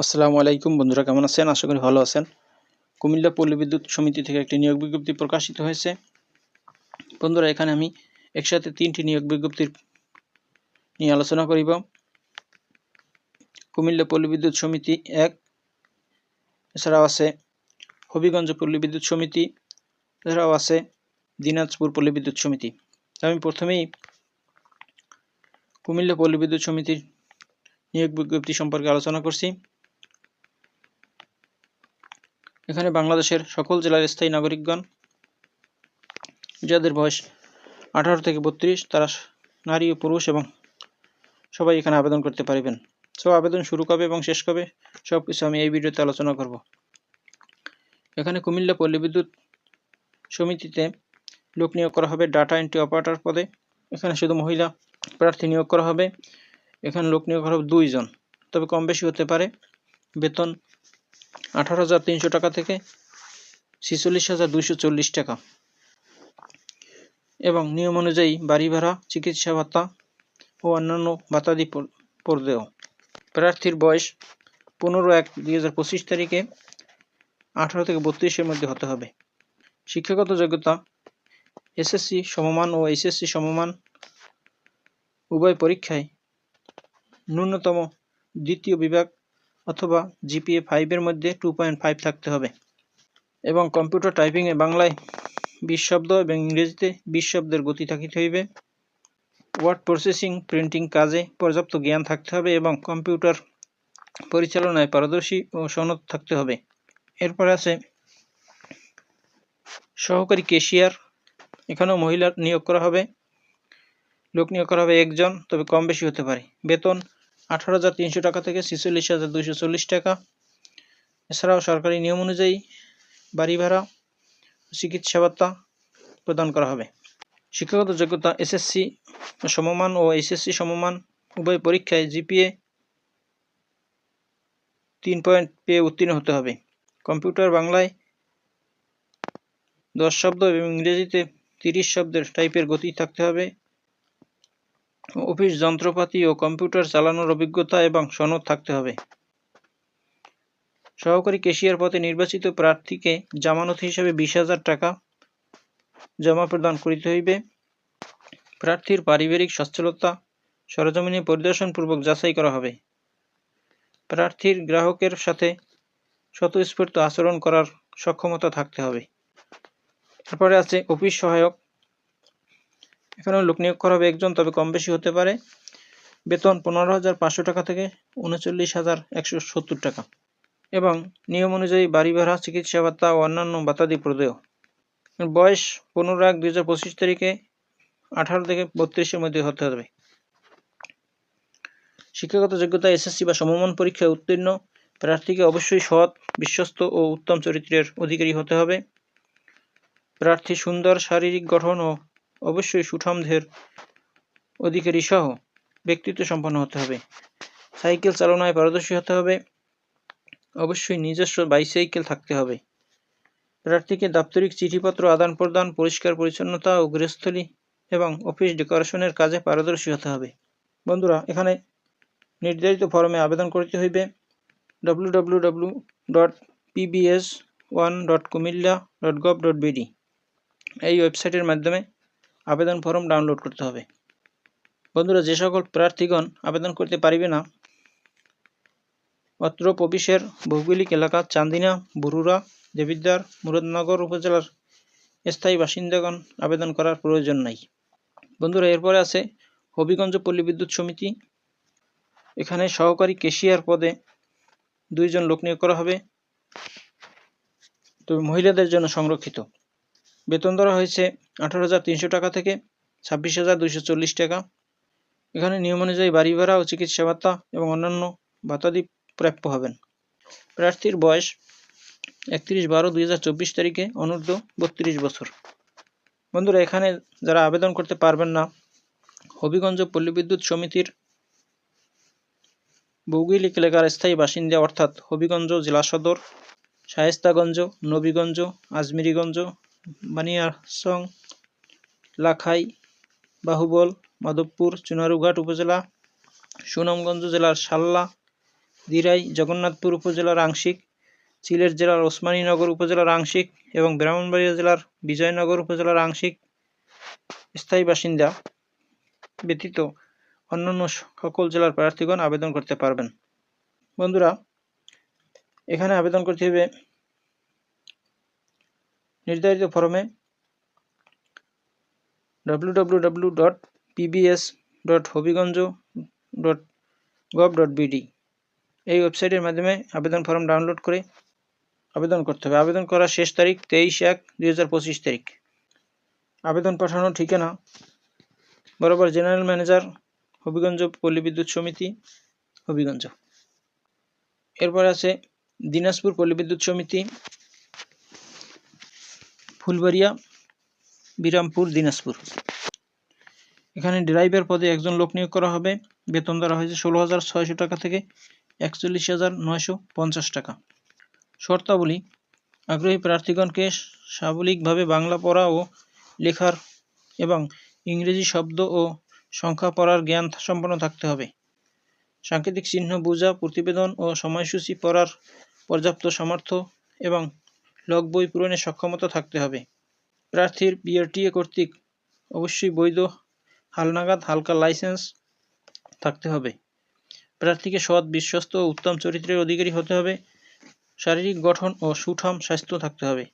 আসসালামু আলাইকুম বন্ধুরা, কেমন আছেন? আশা করি ভালো আছেন। কুমিল্লা পল্লী বিদ্যুৎ সমিতি থেকে একটি নিয়োগ বিজ্ঞপ্তি প্রকাশিত হয়েছে। বন্ধুরা, এখানে আমি একসাথে তিনটি নিয়োগ বিজ্ঞপ্তির নিয়ে আলোচনা করিব। কুমিল্লা পল্লী বিদ্যুৎ সমিতি এক, এছাড়াও আছে হবিগঞ্জ পল্লী বিদ্যুৎ সমিতি, এছাড়াও আছে দিনাজপুর পল্লী বিদ্যুৎ সমিতি। আমি প্রথমেই কুমিল্লা পল্লী বিদ্যুৎ সমিতির নিয়োগ বিজ্ঞপ্তি সম্পর্কে আলোচনা করছি। এখানে বাংলাদেশের সকল জেলার স্থায়ী নাগরিকগণ, যাদের বয়স আঠারো থেকে বত্রিশ, তারা নারী ও পুরুষ এবং সবাই এখানে আবেদন করতে পারবেন। সো, আবেদন শুরু কবে এবং শেষ কবে? সব কিছু আমি এই ভিডিওতে আলোচনা করব। এখানে কুমিল্লা পল্লী বিদ্যুৎ সমিতিতে লোক নিয়োগ করা হবে ডাটা এন্ট্রি অপারেটর পদে। এখানে শুধু মহিলা প্রার্থী নিয়োগ করা হবে। এখানে লোক নিয়োগ করা হবে দুইজন। তবে কম বেশি হতে পারে বেতন আঠারো হাজার তিনশো টাকা থেকে ছিচল্লিশ হাজার দুইশো চল্লিশ টাকা। এবং নিয়ম অনুযায়ী বাড়ি ভাড়া, চিকিৎসা ভাতা ও অন্যান্য ভাতাদি পড়দেও প্রার্থীর বয়স পনেরো এক দুই হাজার পঁচিশ তারিখে আঠারো থেকে বত্রিশের মধ্যে হতে হবে। শিক্ষাগত যোগ্যতা এসএসসি সমমান ও এইচএসসি সমমান। উভয় পরীক্ষায় ন্যূনতম দ্বিতীয় বিভাগ অথবা জিপিএ ফাইভের মধ্যে টু পয়েন্ট ফাইভ থাকতে হবে। এবং কম্পিউটার টাইপিংয়ে বাংলায় বিশ শব্দ এবং ইংরেজিতে বিশ শব্দের গতি থাকিতে হইবে। ওয়ার্ড প্রসেসিং প্রিন্টিং কাজে পর্যাপ্ত জ্ঞান থাকতে হবে এবং কম্পিউটার পরিচালনায় পারদর্শী ও সনদ থাকতে হবে। এরপরে আছে সহকারী কেশিয়ার এখানেও মহিলা নিয়োগ করা হবে। লোক নিয়োগ করা হবে একজন, তবে কম বেশি হতে পারে। বেতন আঠারো হাজার তিনশো টাকা থেকে ছেচল্লিশ হাজার দুইশো চল্লিশ টাকা। এছাড়াও সরকারি নিয়ম অনুযায়ী বাড়ি ভাড়া, চিকিৎসা ভাতা প্রদান করা হবে। শিক্ষাগত যোগ্যতা এসএসসি সমমান ও এইচএসসি সমমান, উভয় পরীক্ষায় জিপিএ তিন পয়েন্ট পেয়ে উত্তীর্ণ হতে হবে। কম্পিউটার বাংলায় দশ শব্দ এবং ইংরেজিতে তিরিশ শব্দের টাইপের গতি থাকতে হবে। অফিস যন্ত্রপাতি ও কম্পিউটার চালানোর অভিজ্ঞতা এবং সনদ থাকতে হবে। সহকারী কেশিয়ার পদে নির্বাচিত প্রার্থীকে জামানত হিসাবে বিশ হাজার টাকা জমা প্রদান করিতে হইবে। প্রার্থীর পারিবারিক সচ্ছলতা, সরজমিনে পরিদর্শনপূর্বক যাচাই করা হবে। প্রার্থীর গ্রাহকের সাথে স্বতঃস্ফূর্ত আচরণ করার সক্ষমতা থাকতে হবে। তারপরে আছে অফিস সহায়ক এখানেও লোক নিয়োগ করা হবে একজন, তবে কম বেশি হতে পারে। বেতন পনেরো হাজার পাঁচশো টাকা থেকে উনচল্লিশ হাজার একশো সত্তর টাকা। এবং নিয়ম অনুযায়ী বাড়ি ভাড়া, চিকিৎসা ভাতা ও অন্যান্য ভাতাদি প্রদেয়। বয়স পনেরো এক দুই হাজার পঁচিশ তারিখে আঠারো থেকে বত্রিশের মধ্যে হতে হবে। শিক্ষাগত যোগ্যতা, এসএসসি বা সমমান পরীক্ষায় উত্তীর্ণ। প্রার্থীকে অবশ্যই সৎ, বিশ্বস্ত ও উত্তম চরিত্রের অধিকারী হতে হবে। প্রার্থী সুন্দর, শারীরিক গঠন ও অবশ্যই সুঠামদের অধিকারী সহ ব্যক্তিত্ব সম্পন্ন হতে হবে। সাইকেল চালনায় পারদর্শী হতে হবে। অবশ্যই নিজস্ব বাইসাইকেল থাকতে হবে। প্রার্থীকে দাপ্তরিক চিঠিপত্র আদান প্রদান, পরিষ্কার পরিচ্ছন্নতা ও গৃহস্থলী এবং অফিস ডেকোরেশনের কাজে পারদর্শী হতে হবে। বন্ধুরা, এখানে নির্ধারিত ফর্মে আবেদন করতে হইবে। W W W dot PBS one dot Comilla dot gov dot BD এই ওয়েবসাইটের মাধ্যমে আবেদন ফর্ম ডাউনলোড করতে হবে। বন্ধুরা, যে সকল প্রার্থীগণ আবেদন করতে পারিবে না, অত্র প্রবিশের ভৌগোলিক এলাকা চান্দিনা, বরুড়া, দেবিদ্বার, মুরাদনগর উপজেলার স্থায়ী বাসিন্দাগণ আবেদন করার প্রয়োজন নাই। বন্ধুরা, এরপরে আছে হবিগঞ্জ পল্লী বিদ্যুৎ সমিতি। এখানে সহকারী কেশিয়ার পদে দুইজন লোক নিয়োগ করা হবে। তবে মহিলাদের জন্য সংরক্ষিত। বেতন ধরা হয়েছে আঠারো হাজার তিনশো টাকা থেকে ছাব্বিশ হাজার দুইশো চল্লিশ টাকা। এখানে নিয়ম অনুযায়ী বাড়ি ভাড়া ও চিকিৎসা ভাতা এবং অন্যান্য ভাতাদি প্রাপ্য হবেন। প্রার্থীর বয়স একত্রিশ বারো দুই হাজার চব্বিশ তারিখে, অনূর্ধ্ব বত্রিশ বছর। বন্ধুরা, এখানে যারা আবেদন করতে পারবেন না, হবিগঞ্জ পল্লী বিদ্যুৎ সমিতির ভৌগোলিক এলাকার স্থায়ী বাসিন্দা, অর্থাৎ হবিগঞ্জ জেলা সদর, শায়েস্তাগঞ্জ, নবীগঞ্জ, আজমিরিগঞ্জ বানিয়াসং লাখাই, বাহুবল, মাধবপুর, চুনারুঘাট উপজেলা, সুনামগঞ্জ জেলার সাল্লা দিরাই, জগন্নাথপুর উপজেলার আংশিক সিলেট জেলার ওসমানীনগর উপজেলার আংশিক এবং ব্রাহ্মণবাড়িয়া জেলার বিজয়নগর উপজেলার আংশিক স্থায়ী বাসিন্দা ব্যতীত অন্যান্য সকল জেলার প্রার্থীগণ আবেদন করতে পারবেন। বন্ধুরা, এখানে আবেদন করতে হবে নির্ধারিত ফর্মে W W W dot PBS dot Habiganj dot gov dot BD এই ওয়েবসাইটের মাধ্যমে আবেদন ফর্ম ডাউনলোড করে আবেদন করতে হবে। আবেদন করার শেষ তারিখ তেইশ এক দুই তারিখ। আবেদন পাঠানোর ঠিকানা বরাবর জেনারেল ম্যানেজার হবিগঞ্জ পল্লী বিদ্যুৎ সমিতি, হবিগঞ্জ। এরপর আছে দিনাজপুর পল্লী বিদ্যুৎ সমিতি, ফুলবাড়িয়া বিরামপুর, দিনাজপুর। এখানে ড্রাইভার পদে একজন লোক নিয়োগ করা হবে। বেতন ধরা হয়েছে ষোলো হাজার ছয়শো টাকা থেকে একচল্লিশ হাজার নয়শো পঞ্চাশ টাকা। শর্তাবলী, আগ্রহী প্রার্থীগণকে সাবলীকভাবে বাংলা পড়া ও লেখার এবং ইংরেজি শব্দ ও সংখ্যা পড়ার জ্ঞান সম্পন্ন থাকতে হবে। সাংকেতিক চিহ্ন, বোঝা, প্রতিবেদন ও সময়সূচি পড়ার পর্যাপ্ত সামর্থ্য এবং লগ বই পূরণের সক্ষমতা থাকতে হবে। প্রার্থীর বিআরটিএ কর্তৃক অবশ্যই বৈধ হালনাগাদ হালকা লাইসেন্স থাকতে হবে। প্রার্থীকে সৎ, বিশ্বস্ত ও উত্তম চরিত্রের অধিকারী হতে হবে। শারীরিক গঠন ও সুঠাম স্বাস্থ্য থাকতে হবে।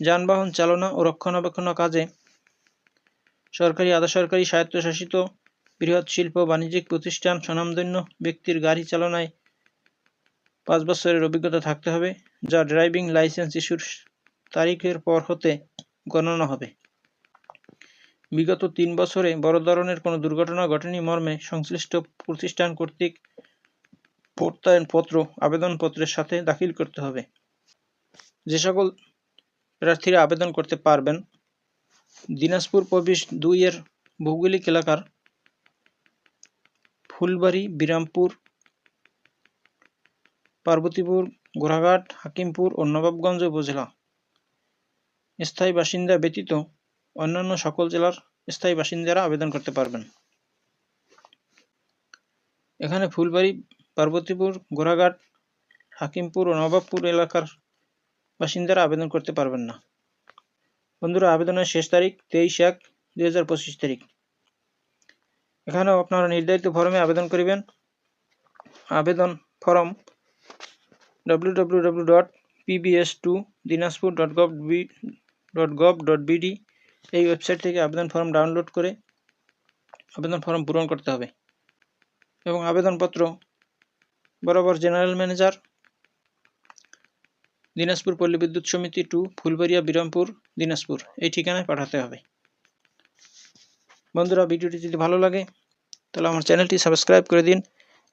যানবাহন চালনা ও রক্ষণাবেক্ষণ কাজে সরকারি আধা সরকারি স্বায়ত্তশাসিত, বৃহৎ শিল্প বাণিজ্যিক প্রতিষ্ঠান স্বনামধন্য ব্যক্তির গাড়ি চালনায় পাঁচ বছরের অভিজ্ঞতা থাকতে হবে, যা ড্রাইভিং লাইসেন্স ইস্যুর তারিখের পর হতে গণনা হবে। বিগত তিন বছরে বড় ধরনের কোনো দুর্ঘটনা ঘটেনি মর্মে সংশ্লিষ্ট প্রতিষ্ঠান কর্তৃক প্রত্যয়নপত্র, আবেদনপত্রের সাথে দাখিল করতে হবে। যে সকল প্রার্থীরা আবেদন করতে পারবেন, দিনাজপুর প্রবেশ দুই এর ভৌগোলিক এলাকার ফুলবাড়ি, বিরামপুর, পার্বতীপুর, গোড়াঘাট, হাকিমপুর ও নবাবগঞ্জ উপজেলা। স্থায়ী বাসিন্দা ব্যতীত অন্যান্য সকল জেলার স্থায়ী বাসিন্দারা আবেদন করতে পারবেন। এখানে ফুলবাড়ি, পার্বতীপুর, গোড়াঘাট, হাকিমপুর ও নবাবপুর এলাকার বাসিন্দারা আবেদন করতে পারবেন না। বন্ধুরা, আবেদনের শেষ তারিখ তেইশ এক দুই তারিখ। এখানেও আপনারা নির্ধারিত ফর্মে আবেদন করিবেন। আবেদন form www.pbs2dinajpur.gov dot gov dot BD এই ওয়েবসাইট থেকে আবেদন ফর্ম ডাউনলোড করে আবেদন ফর্ম পূরণ করতে হবে এবং আবেদনপত্র বরাবর জেনারেল ম্যানেজার দিনাজপুর পল্লী বিদ্যুৎ সমিতি টু ফুলবাড়িয়া, বিরামপুর, দিনাজপুর, এই ঠিকানায় পাঠাতে হবে। বন্ধুরা, ভিডিওটি যদি ভালো লাগে, তাহলে আমার চ্যানেলটি সাবস্ক্রাইব করে দিন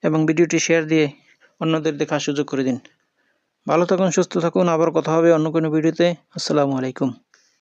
এবং ভিডিওটি শেয়ার দিয়ে অন্যদের দেখার সুযোগ করে দিন। ভালো থাকুন, সুস্থ থাকুন, আবার কথা হবে অন্য কোনো ভিডিওতে। আসসালামু আলাইকুম।